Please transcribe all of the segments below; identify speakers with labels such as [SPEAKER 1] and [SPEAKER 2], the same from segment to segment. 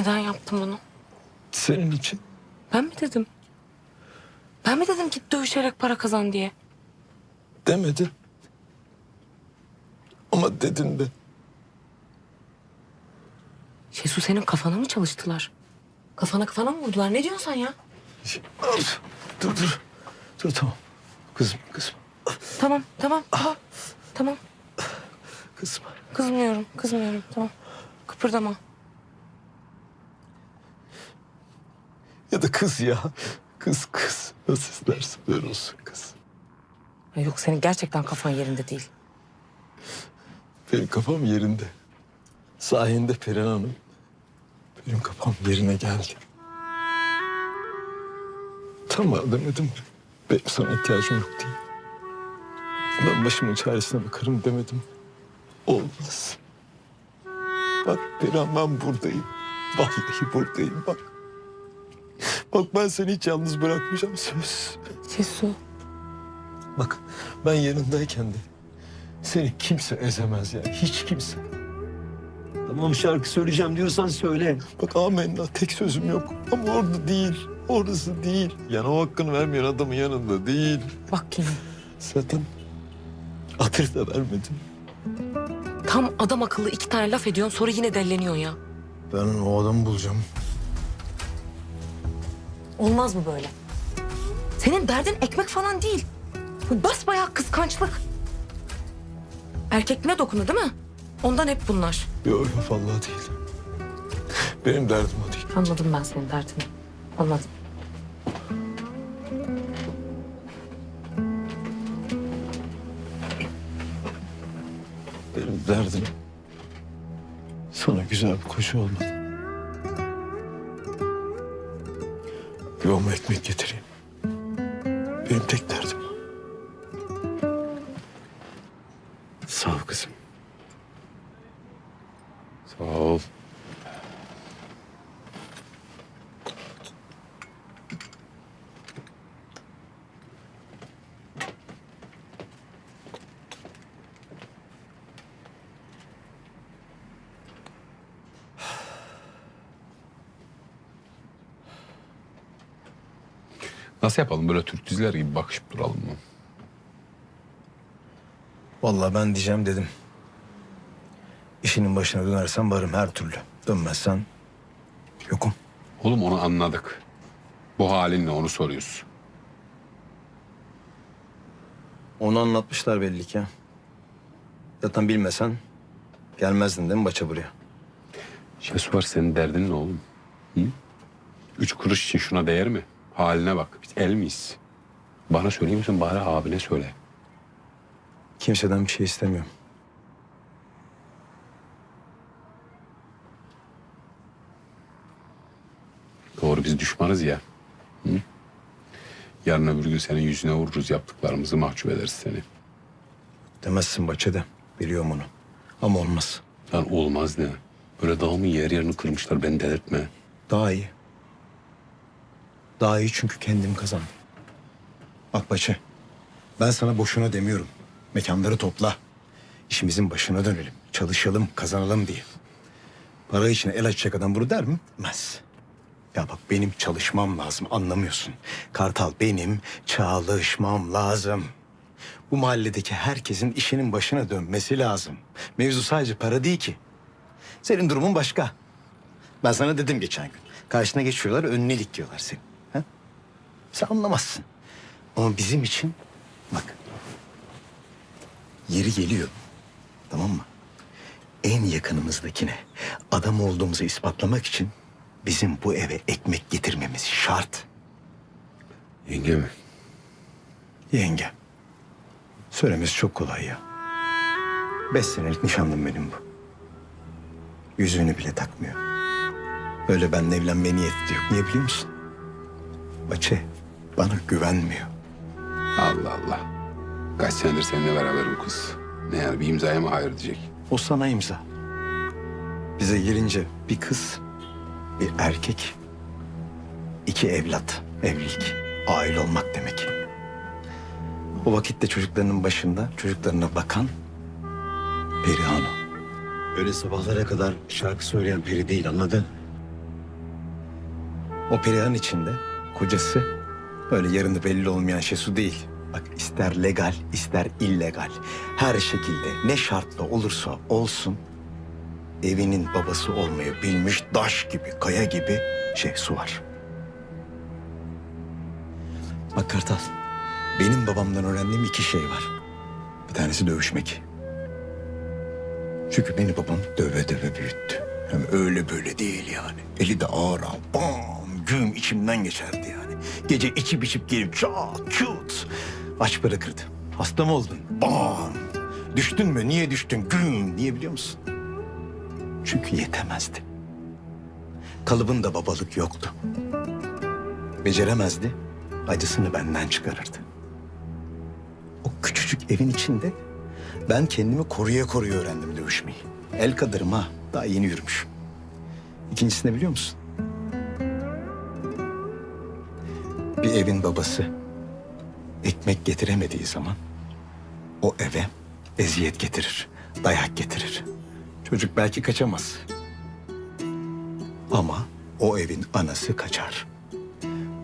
[SPEAKER 1] Neden yaptım bunu?
[SPEAKER 2] Senin için.
[SPEAKER 1] Ben mi dedim? Ben mi dedim git dövüşerek para kazan diye?
[SPEAKER 2] Demedin. Ama dedin de.
[SPEAKER 1] Şesu senin kafana mı çalıştılar? Kafana kafana mı vurdular? Ne diyorsun sen ya?
[SPEAKER 2] Dur, dur, dur. Dur tamam. Kızım, kızım,
[SPEAKER 1] Tamam, tamam, tamam. Tamam.
[SPEAKER 2] kızım.
[SPEAKER 1] Kızmıyorum, kızmıyorum. Tamam. Kıpırdama.
[SPEAKER 2] Ya da kız ya. Kız, kız. Nasıl istersen öyle olsun kız.
[SPEAKER 1] Ya yok senin gerçekten kafan yerinde değil.
[SPEAKER 2] Benim kafam yerinde. Sayende Perihan Hanım. Benim kafam yerine geldi. Tamam demedim? Benim sana ihtiyacım yok diye. Ben başımın çaresine bakarım demedim. Olmaz. Bak Perihan ben buradayım. Vallahi buradayım bak. Bak ben seni hiç yalnız bırakmayacağım söz.
[SPEAKER 1] Şesu.
[SPEAKER 2] Bak ben yanındayken de seni kimse ezemez ya. Hiç kimse.
[SPEAKER 3] Tamam şarkı söyleyeceğim diyorsan söyle.
[SPEAKER 2] Bak amenna tek sözüm yok. Ama orada değil. Orası değil. Yani o hakkını vermeyen adamın yanında değil.
[SPEAKER 1] Bak yine.
[SPEAKER 2] Zaten adres de vermedin.
[SPEAKER 1] Tam adam akıllı iki tane laf ediyorsun sonra yine delleniyorsun ya.
[SPEAKER 2] Ben o adamı bulacağım.
[SPEAKER 1] Olmaz mı böyle? Senin derdin ekmek falan değil. Bu basbayağı kıskançlık. Erkekliğine dokundu değil mi? Ondan hep bunlar.
[SPEAKER 2] Yok yok vallahi değil. Benim derdim o değil.
[SPEAKER 1] Anladım ben senin derdini. Anladım.
[SPEAKER 2] Benim derdim sana güzel bir koşu olmak. Yoluma ekmek getireyim. Benim tek derdim o. Sağ ol kızım. Sağ ol.
[SPEAKER 4] Nasıl yapalım böyle Türk diziler gibi bakışıp duralım mı?
[SPEAKER 5] Vallahi ben diyeceğim dedim. İşinin başına dönersen varım her türlü. Dönmezsen yokum.
[SPEAKER 4] Oğlum onu anladık. Bu halinle onu soruyoruz.
[SPEAKER 5] Onu anlatmışlar belli ki. Zaten bilmesen gelmezdin değil mi Baça buraya?
[SPEAKER 4] Şesu var senin derdin ne oğlum? Hı? Üç kuruş için şuna değer mi? Haline bak. Biz el miyiz? Bana söyleyeyim misin bari abine söyle.
[SPEAKER 5] Kimseden bir şey istemiyorum.
[SPEAKER 4] Doğru biz düşmanız ya. Hı? Yarın öbür gün senin yüzüne vururuz yaptıklarımızı mahcup ederiz seni.
[SPEAKER 5] Demezsin Baça'da. Biliyorum onu. Ama olmaz.
[SPEAKER 4] Lan olmaz ne? Böyle dağımın yer yerini kırmışlar beni delirtme.
[SPEAKER 5] Daha iyi. Daha iyi çünkü kendim kazandım. Bak Baçı. Ben sana boşuna demiyorum. Mekanları topla. İşimizin başına dönelim. Çalışalım, kazanalım diye. Para için el açacak adam bunu der mi? Demez. Ya bak benim çalışmam lazım anlamıyorsun. Kartal benim çalışmam lazım. Bu mahalledeki herkesin işinin başına dönmesi lazım. Mevzu sadece para değil ki. Senin durumun başka. Ben sana dedim geçen gün. Karşına geçiyorlar önüne dikiyorlar seni. Sen anlamazsın. Ama bizim için bak. Yeri geliyor. Tamam mı? En yakınımızdakine adam olduğumuzu ispatlamak için bizim bu eve ekmek getirmemiz şart.
[SPEAKER 4] Yenge mi?
[SPEAKER 5] Yenge. Söylemesi çok kolay ya. Beş senelik nişanlım benim bu. Yüzüğünü bile takmıyor. Öyle benimle evlenmeye niyeti de yok. Niye biliyor musun? Baçe bana güvenmiyor.
[SPEAKER 4] Allah Allah. Kaç senedir seninle beraber bu kız. Ne yani bir imzaya mı hayır diyecek?
[SPEAKER 5] O sana imza. Bize gelince bir kız, bir erkek, iki evlat, evlilik, aile olmak demek. O vakitte çocuklarının başında çocuklarına bakan Perihan o.
[SPEAKER 3] Öyle sabahlara kadar şarkı söyleyen biri değil anladın?
[SPEAKER 5] O Perihan içinde kocası böyle yarını belli olmayan Şesu değil. Bak ister legal ister illegal her şekilde ne şartla olursa olsun evinin babası olmayı bilmiş daş gibi kaya gibi Şesu var. Bak Kartal benim babamdan öğrendiğim iki şey var. Bir tanesi dövüşmek. Çünkü beni babam döve döve büyüttü. Hem öyle böyle değil yani. Eli de ağır ağır. Bam! Güm içimden geçerdi yani. Gece içip içip gelip çat çut. Aç bırakırdı. Hasta mı oldun? Bam! Düştün mü? Niye düştün? Güm! Niye biliyor musun? Çünkü yetemezdi. Kalıbında babalık yoktu. Beceremezdi. Acısını benden çıkarırdı. O küçücük evin içinde ben kendimi koruya koruya öğrendim dövüşmeyi. El kadarım ha. Daha yeni yürümüşüm. İkincisini biliyor musun? Bir evin babası ekmek getiremediği zaman o eve eziyet getirir, dayak getirir. Çocuk belki kaçamaz. Ama o evin anası kaçar.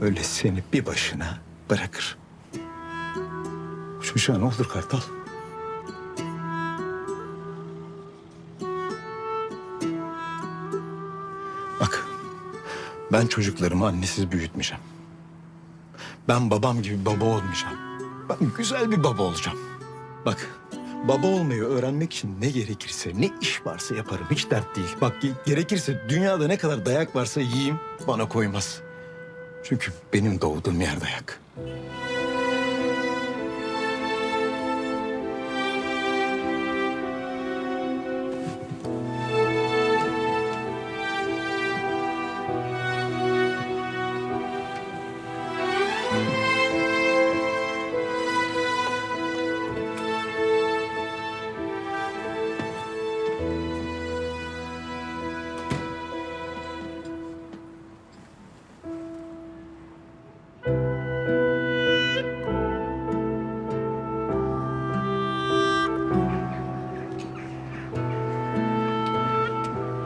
[SPEAKER 5] Öyle seni bir başına bırakır. Çocuğa ne olur Kartal? Bak, ben çocuklarımı annesiz büyütmeyeceğim. Ben babam gibi baba olmayacağım. Ben güzel bir baba olacağım. Bak, baba olmayı öğrenmek için ne gerekirse, ne iş varsa yaparım. Hiç dert değil. Bak, ge- gerekirse dünyada ne kadar dayak varsa yiyeyim, bana koymaz. Çünkü benim doğduğum yer dayak.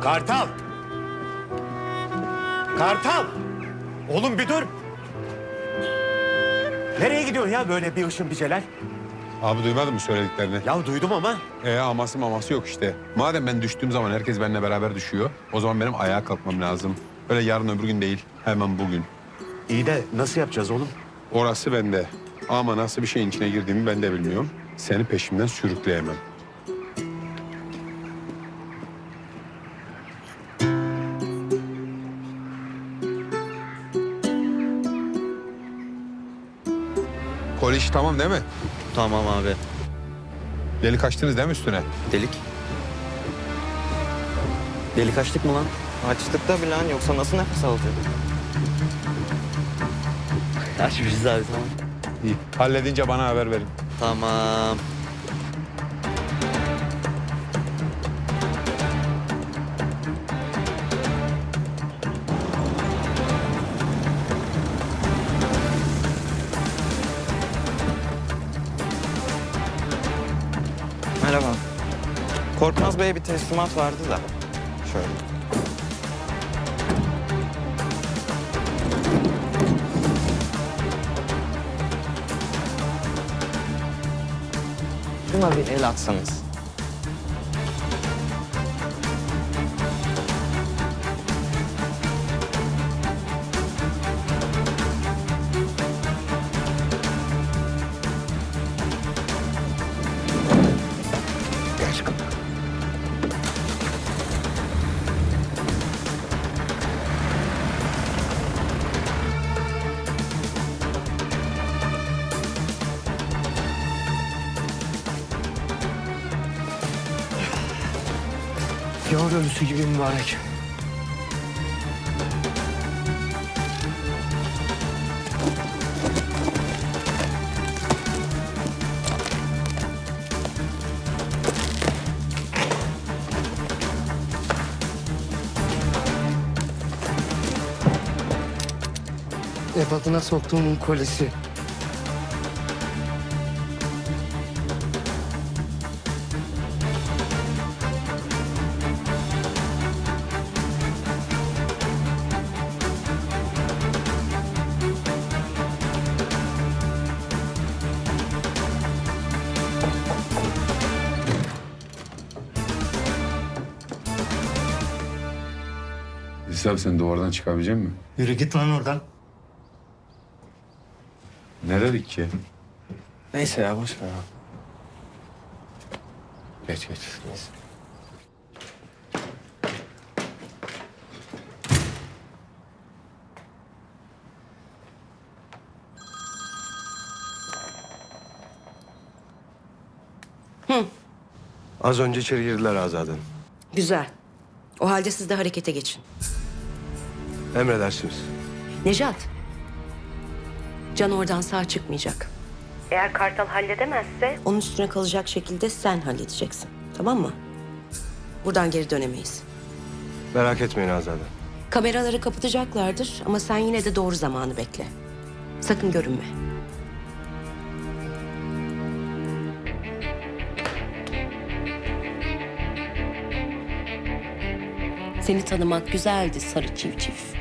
[SPEAKER 6] Kartal! Kartal! Oğlum bir dur. Nereye gidiyorsun ya böyle bir ışın bir celal?
[SPEAKER 4] Abi duymadın mı söylediklerini?
[SPEAKER 6] Ya duydum ama.
[SPEAKER 4] E aması maması yok işte. Madem ben düştüğüm zaman herkes benimle beraber düşüyor. O zaman benim ayağa kalkmam lazım. Öyle yarın öbür gün değil. Hemen bugün.
[SPEAKER 6] İyi de nasıl yapacağız oğlum?
[SPEAKER 4] Orası bende. Ama nasıl bir şeyin içine girdiğimi ben de bilmiyorum. Seni peşimden sürükleyemem. İşi tamam değil mi?
[SPEAKER 7] Tamam abi.
[SPEAKER 4] Delik açtınız değil mi üstüne?
[SPEAKER 7] Delik. Delik açtık mı lan? Açtık da lan yoksa nasıl nefes alacak? Açmışız abi tamam.
[SPEAKER 4] İyi. Halledince bana haber verin.
[SPEAKER 7] Tamam. Merhaba. Korkmaz Bey'e bir teslimat vardı da. Şöyle. Şuna bir el atsanız.
[SPEAKER 6] Yağ ölüsü gibi mübarek.
[SPEAKER 8] Ebatına soktuğumun kolesi.
[SPEAKER 4] Abi sen duvardan çıkabilecek misin?
[SPEAKER 9] Yürü git lan oradan.
[SPEAKER 4] Ne dedik ki?
[SPEAKER 10] Neyse ya boş ver.
[SPEAKER 4] Geç geç.
[SPEAKER 3] Az önce içeri girdiler Azade Hanım.
[SPEAKER 11] Güzel. O halde siz de harekete geçin.
[SPEAKER 3] Emredersiniz.
[SPEAKER 11] Nejat. Can oradan sağ çıkmayacak. Eğer Kartal halledemezse... Onun üstüne kalacak şekilde sen halledeceksin. Tamam mı? Buradan geri dönemeyiz.
[SPEAKER 3] Merak etmeyin Azade.
[SPEAKER 11] Kameraları kapatacaklardır ama sen yine de doğru zamanı bekle. Sakın görünme. Seni tanımak güzeldi sarı civciv.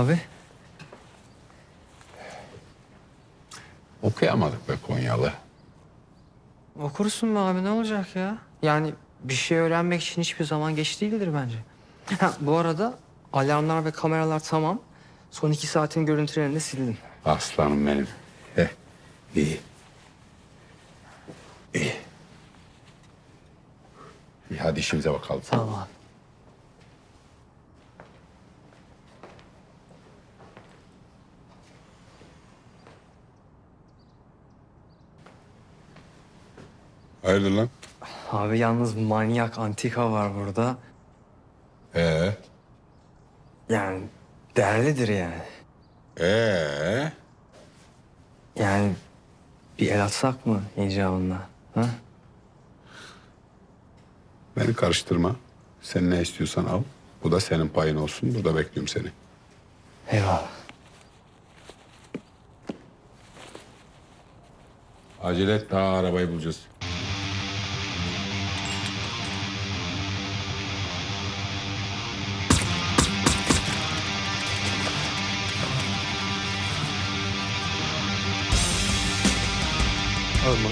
[SPEAKER 10] Abi.
[SPEAKER 4] Okuyamadık be Konyalı.
[SPEAKER 10] Okursun be abi ne olacak ya? Yani bir şey öğrenmek için hiçbir zaman geç değildir bence. Ha, bu arada alarmlar ve kameralar tamam. Son iki saatin görüntülerini de sildim.
[SPEAKER 4] Aslanım benim. Heh, iyi. İyi. İyi hadi işimize bakalım.
[SPEAKER 10] Tamam.
[SPEAKER 4] Hayırdır lan?
[SPEAKER 10] Abi yalnız manyak antika var burada.
[SPEAKER 4] Ee?
[SPEAKER 10] Yani değerlidir yani.
[SPEAKER 4] Ee?
[SPEAKER 10] Yani bir el atsak mı icabında? Ha?
[SPEAKER 4] Beni karıştırma. Sen ne istiyorsan al. Bu da senin payın olsun. Burada bekliyorum seni.
[SPEAKER 10] Eyvallah.
[SPEAKER 4] Acele et daha arabayı bulacağız.
[SPEAKER 3] Alma.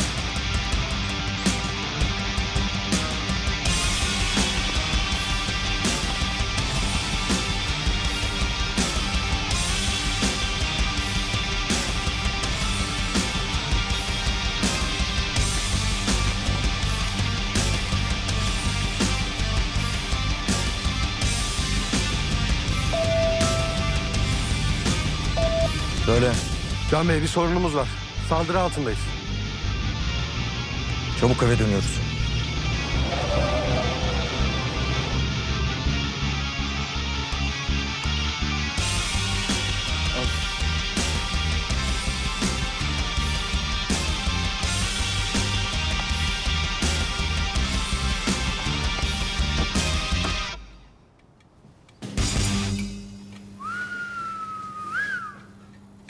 [SPEAKER 12] Söyle. Can Bey bir sorunumuz var. Saldırı altındayız.
[SPEAKER 13] Çabuk eve dönüyoruz.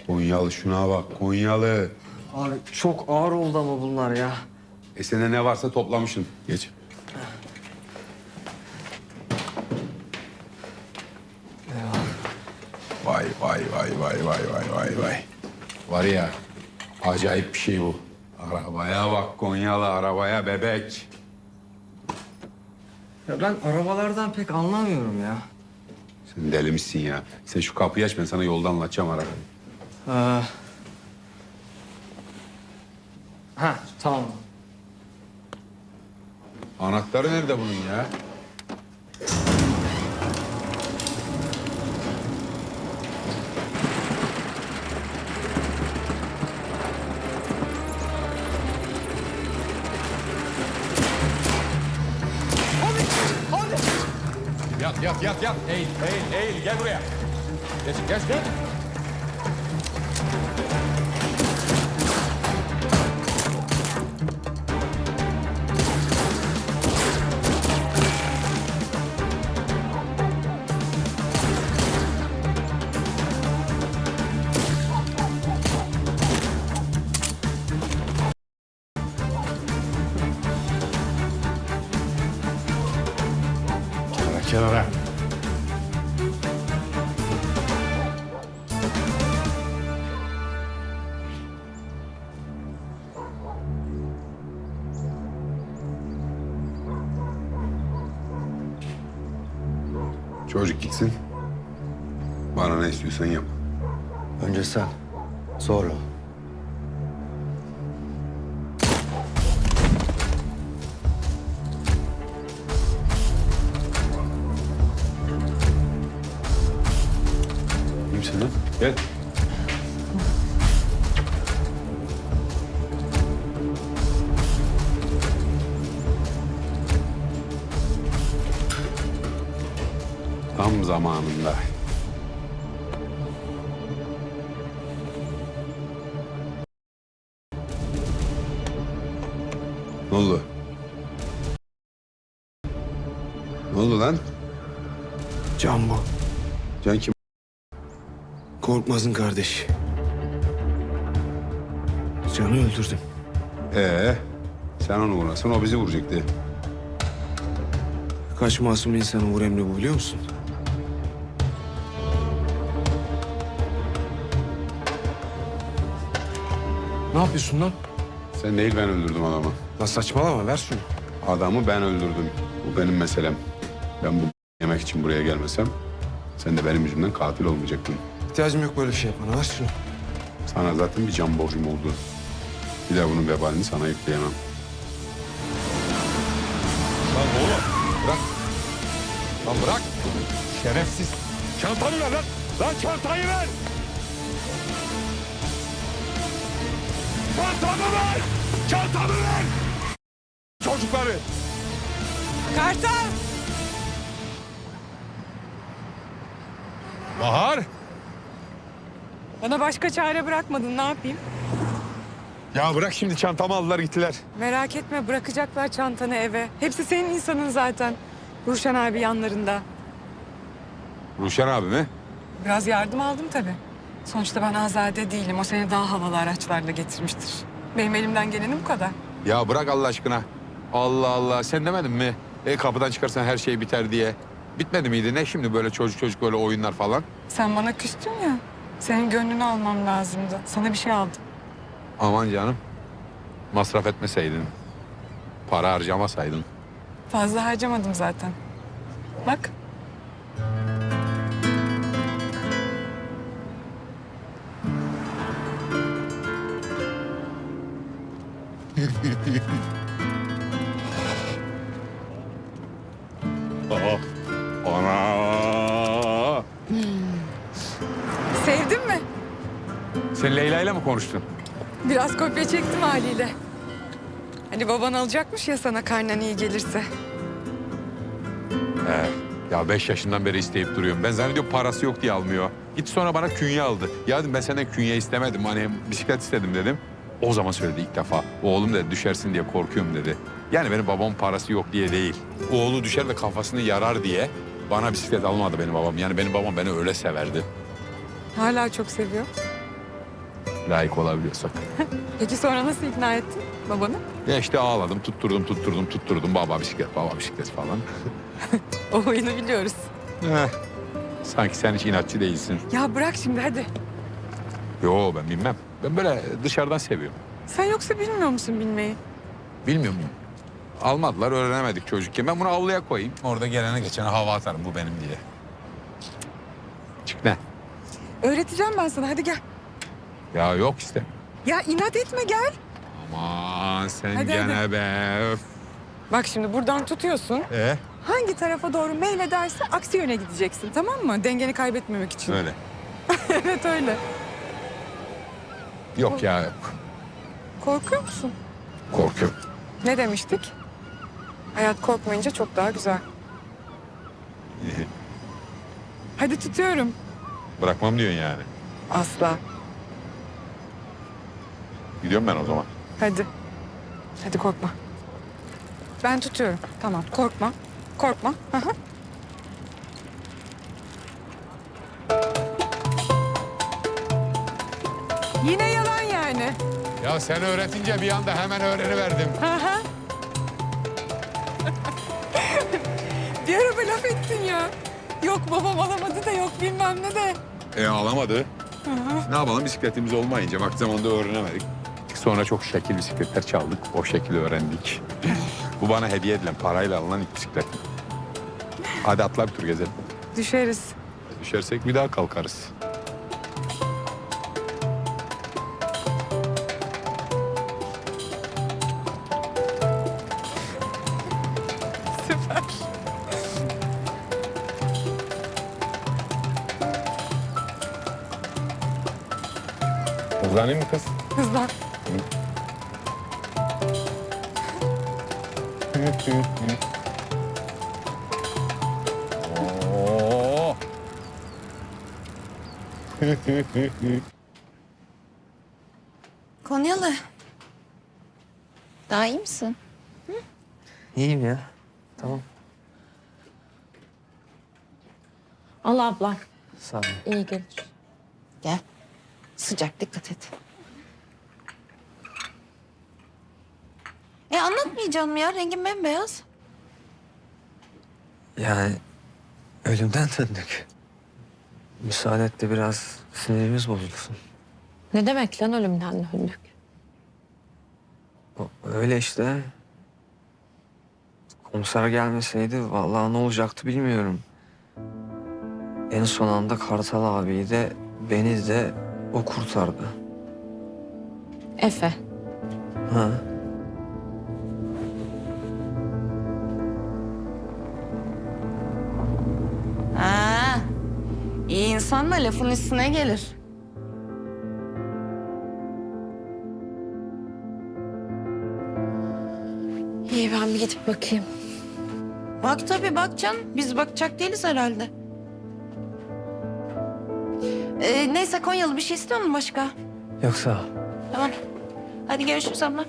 [SPEAKER 4] Konyalı şuna bak Konyalı.
[SPEAKER 10] Abi çok ağır oldu ama bunlar ya.
[SPEAKER 4] E sende ne varsa toplamışsın. Geç. Vay vay vay vay vay vay vay vay. Var ya acayip bir şey bu. Arabaya bak Konyalı arabaya bebek.
[SPEAKER 10] Ya ben arabalardan pek anlamıyorum ya.
[SPEAKER 4] Sen deli misin ya? Sen şu kapıyı aç ben sana yolda anlatacağım arabayı.
[SPEAKER 10] Ee... Ha tamam.
[SPEAKER 4] Anahtarı nerede bunun ya? Yat, yat, yat, yat. Eğil, eğil, eğil. Gel buraya. Geç, geç, geç. Çocuk gitsin. Bana ne istiyorsan yap.
[SPEAKER 5] Önce sen. Sonra. o.
[SPEAKER 4] Tam zamanında. Ne oldu? Ne oldu lan?
[SPEAKER 6] Can bu.
[SPEAKER 4] Can kim?
[SPEAKER 6] Korkmaz'ın kardeşi. Can'ı öldürdüm.
[SPEAKER 4] Ee, sen onu vurasın, o bizi vuracaktı.
[SPEAKER 6] Kaç masum insanı vur emri bu biliyor musun? Ne yapıyorsun lan?
[SPEAKER 4] Sen değil ben öldürdüm adamı.
[SPEAKER 6] Lan saçmalama ver şunu.
[SPEAKER 4] Adamı ben öldürdüm. Bu benim meselem. Ben bu yemek için buraya gelmesem sen de benim yüzümden katil olmayacaktın.
[SPEAKER 6] İhtiyacım yok böyle bir şey yapmana ver şunu.
[SPEAKER 4] Sana zaten bir can borcum oldu. Bir de bunun vebalini sana yükleyemem.
[SPEAKER 2] Lan oğlum bırak. Lan bırak. Şerefsiz. Çantanı ver lan. Lan çantayı ver. Çantamı ver. Çantamı ver. Çocukları.
[SPEAKER 1] Kartal!
[SPEAKER 2] Bahar.
[SPEAKER 10] Bana başka çare bırakmadın ne yapayım?
[SPEAKER 2] Ya bırak şimdi çantamı aldılar gittiler.
[SPEAKER 10] Merak etme bırakacaklar çantanı eve. Hepsi senin insanın zaten. Ruşen abi yanlarında.
[SPEAKER 4] Ruşen abi mi?
[SPEAKER 10] Biraz yardım aldım tabii. Sonuçta ben azade değilim. O seni daha havalı araçlarla getirmiştir. Benim elimden geleni bu kadar.
[SPEAKER 4] Ya bırak Allah aşkına. Allah Allah. Sen demedin mi? E kapıdan çıkarsan her şey biter diye. Bitmedi miydi? Ne şimdi böyle çocuk çocuk böyle oyunlar falan?
[SPEAKER 10] Sen bana küstün ya. Senin gönlünü almam lazımdı. Sana bir şey aldım.
[SPEAKER 4] Aman canım. Masraf etmeseydin. Para harcamasaydın.
[SPEAKER 10] Fazla harcamadım zaten. Bak.
[SPEAKER 4] Ana!
[SPEAKER 10] Sevdin mi?
[SPEAKER 4] Sen Leyla ile mi konuştun?
[SPEAKER 10] Biraz kopya çektim haliyle. Hani baban alacakmış ya sana karnen iyi gelirse.
[SPEAKER 4] He. Ya beş yaşından beri isteyip duruyorum. Ben zannediyorum parası yok diye almıyor. Gitti sonra bana künye aldı. Ya dedim ben senden künye istemedim. Hani bisiklet istedim dedim. O zaman söyledi ilk defa. Oğlum dedi düşersin diye korkuyorum dedi. Yani benim babamın parası yok diye değil. Oğlu düşer de kafasını yarar diye bana bisiklet almadı benim babam. Yani benim babam beni öyle severdi.
[SPEAKER 10] Hala çok seviyor.
[SPEAKER 4] Layık olabiliyorsak.
[SPEAKER 10] Peki sonra nasıl ikna ettin babanı?
[SPEAKER 4] Ya işte ağladım, tutturdum, tutturdum, tutturdum. Baba bisiklet, baba bisiklet falan.
[SPEAKER 10] O oyunu biliyoruz.
[SPEAKER 4] Heh. Sanki sen hiç inatçı değilsin.
[SPEAKER 10] Ya bırak şimdi hadi.
[SPEAKER 4] Yo ben bilmem. Ben böyle dışarıdan seviyorum.
[SPEAKER 10] Sen yoksa bilmiyor musun bilmeyi?
[SPEAKER 4] Bilmiyor muyum? Almadılar, öğrenemedik çocukken. Ben bunu avluya koyayım. Orada gelene geçene hava atarım bu benim diye. Çık ne?
[SPEAKER 10] Öğreteceğim ben sana hadi gel.
[SPEAKER 4] Ya yok işte.
[SPEAKER 10] Ya inat etme gel.
[SPEAKER 4] Aman sen
[SPEAKER 10] Hadi,
[SPEAKER 4] gene be. Öf.
[SPEAKER 10] Bak şimdi buradan tutuyorsun.
[SPEAKER 4] Ee?
[SPEAKER 10] Hangi tarafa doğru meylederse aksi yöne gideceksin tamam mı? Dengeni kaybetmemek için.
[SPEAKER 4] Öyle.
[SPEAKER 10] evet öyle.
[SPEAKER 4] Yok ya yok.
[SPEAKER 10] Korkuyor musun?
[SPEAKER 4] Korkuyorum.
[SPEAKER 10] Ne demiştik? Hayat korkmayınca çok daha güzel.
[SPEAKER 14] Hadi tutuyorum.
[SPEAKER 4] Bırakmam diyorsun yani.
[SPEAKER 14] Asla.
[SPEAKER 4] Gidiyorum ben o zaman.
[SPEAKER 14] Hadi. Hadi korkma. Ben tutuyorum. Tamam korkma. Korkma. Hı hı.
[SPEAKER 4] Ya sen öğretince bir anda hemen öğreniverdim.
[SPEAKER 14] Hı hı. Bir araba laf ettin ya. Yok babam alamadı da yok bilmem ne de.
[SPEAKER 4] E alamadı. Ne yapalım bisikletimiz olmayınca vakti zamanında öğrenemedik. Sonra çok şekil bisikletler çaldık. O şekilde öğrendik. Bu bana hediye edilen parayla alınan ilk bisiklet. Hadi atla bir tur gezelim.
[SPEAKER 14] Düşeriz.
[SPEAKER 4] Düşersek bir daha kalkarız. Hızlanayım mı kız?
[SPEAKER 14] Hızlan.
[SPEAKER 4] Oo.
[SPEAKER 15] Konyalı. Daha iyi misin?
[SPEAKER 10] İyiyim ya. Tamam.
[SPEAKER 15] Al abla.
[SPEAKER 10] Sağ ol.
[SPEAKER 15] İyi gelir. Gel. Sıcak dikkat et. E anlatmayacağım ya. Rengin bembeyaz.
[SPEAKER 10] Yani ölümden döndük. Müsaade et de biraz sinirimiz bozulsun.
[SPEAKER 15] Ne demek lan ölümden döndük?
[SPEAKER 10] O- Öyle işte. Komiser gelmeseydi vallahi ne olacaktı bilmiyorum. En son anda Kartal abiyi de beni de o kurtardı.
[SPEAKER 15] Efe.
[SPEAKER 10] Ha.
[SPEAKER 15] Ha. İyi insan da lafın üstüne gelir. İyi ben bir gidip bakayım. Bak tabii bak can. Biz bakacak değiliz herhalde. Ee, neyse Konyalı bir şey istiyor musun başka?
[SPEAKER 10] Yoksa
[SPEAKER 15] Tamam. Hadi görüşürüz abla.